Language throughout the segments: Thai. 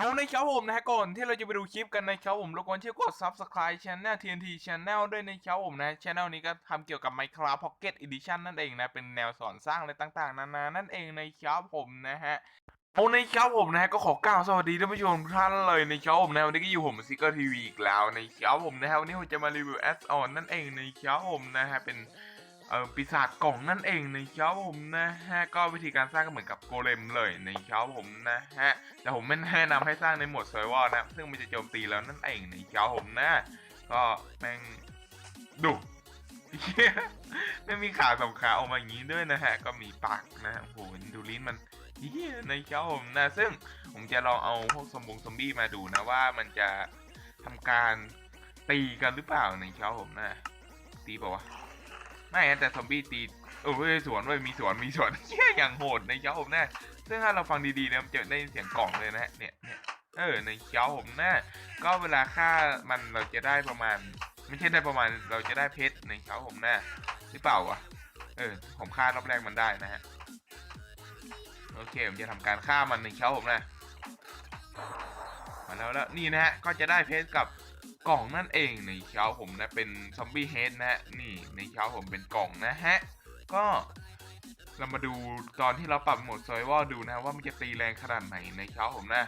เอาในครับผมนะฮะก่อนที่เราจะไปดูคลิปกันนะครับผมรบกวนช่วยกด subscribe channel TNT Channel ด้วยนะครับผมนะ channel นี้ก็ทำเกี่ยวกับ Minecraft Pocket Edition นั่นเองนะ เป็นแนวสอนสร้างอะไรต่างๆ นานานั่นเองนะครับผมนะฮะเอาในครับผมนะฮะก็ขอกล่าวสวัสดีท่านผู้ชมทุกท่านเลยในครับผมนะวันนี้ก็อยู่ผมซิกเกอร์ทีวีอีกแล้วในครับผมนะฮะวันนี้ผมจะมารีวิวแอดออนนั่นเองในครับผมนะฮะเป็น เออปีศาจกล่องนั่นเองนะครับผมนะฮะก็วิธีการสร้างก็เหมือนกับโกเลมเลยนะครับผมนะฮะแต่ผมไม่แนะนำให้สร้างในโหมดเซอร์วร์นะซึ่งมันจะโจมตีแล้วนั่นเองนะครับผมนะ ก็แม่งดุไม่มีขาสองขาออกมาอย่างนี้ด้วยนะฮะ ก็มีปากนะโอ้โหดูลิ้นมันเฮียนะครับผมนะ ซึ่งผมจะลองเอาพวกซอมบงซอมบี้มาดูนะว่ามันจะทำการตีกันหรือเปล่านะครับผมนะตีเปล่าวะ ไม่นะแต่ซอมบี้ตีโอ้ยสวนเว้ยมีสวนมีสวนเฮียอย่างโหดในเจ้าผมแน่ซึ่งถ้าเราฟังดีๆเนี่ยมันจะได้ยินเสียงกล่องเลยนะฮะเนี่ยเนี่ยเออในเจ้าผมแน่ก็เวลาฆ่ามันเราจะได้ประมาณ ไม่ใช่ได้ประมาณเราจะได้เพชรในเจ้าผมแน่หรือเปล่าวะเออผมฆ่ารอบแรกมันได้นะฮะโอเคผมจะทำการฆ่ามันในเช้าผมนะมาแล้วแล้วนี่นะฮะก็จะได้เพชรกับ กล่องนั่นเองในเช้าผมนะเป็นซอมบี้เฮดนะฮะนี่ในเช้าผมเป็นกล่องนะฮะก็เรามาดูตอนที่เราปรับโหมดซอยวอลดูนะว่ามันจะตีแรงขนาดไหนในเช้าผมนะ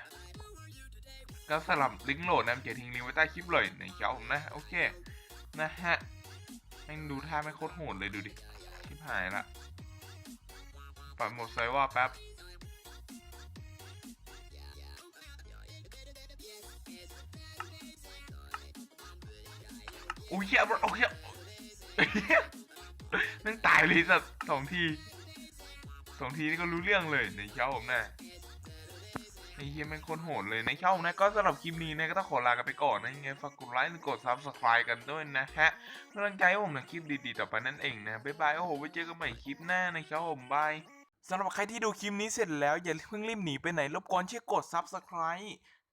ก็สลับลิงก์โหลดนะมันจะทิ้งลิงก์ไว้ใต้คลิปเลยในเช้าผมนะโอเคนะฮะแม่งดูท่าไม่โคตรโหดเลยดูดิชิบหายละปรับโหมดซอยวอลแป๊บ โอ้ยเหี้ยโอ้ยเหี้ยนั่งตายเลยสัตว์สองทีสองทีนี่ก็รู้เรื่องเลยในเช้าผมนะไอ้เฮียแม่งคนโหดเลยในเช้าผมนะก็สำหรับคลิปนี้นะก็ต้องขอลากันไปก่อนนะยังไงฝากกดไลค์กด subscribe กันด้วยนะฮะเพื่อกำลังใจให้ผมในคลิปดีๆต่อไปนั่นเองนะบ๊ายบายโอ้โหไว้เจอกันใหม่คลิปหน้าในเช้าผมบายสำหรับใครที่ดูคลิปนี้เสร็จแล้วอย่าเพิ่งรีบหนีไปไหนรบกวนช่วยกด subscribe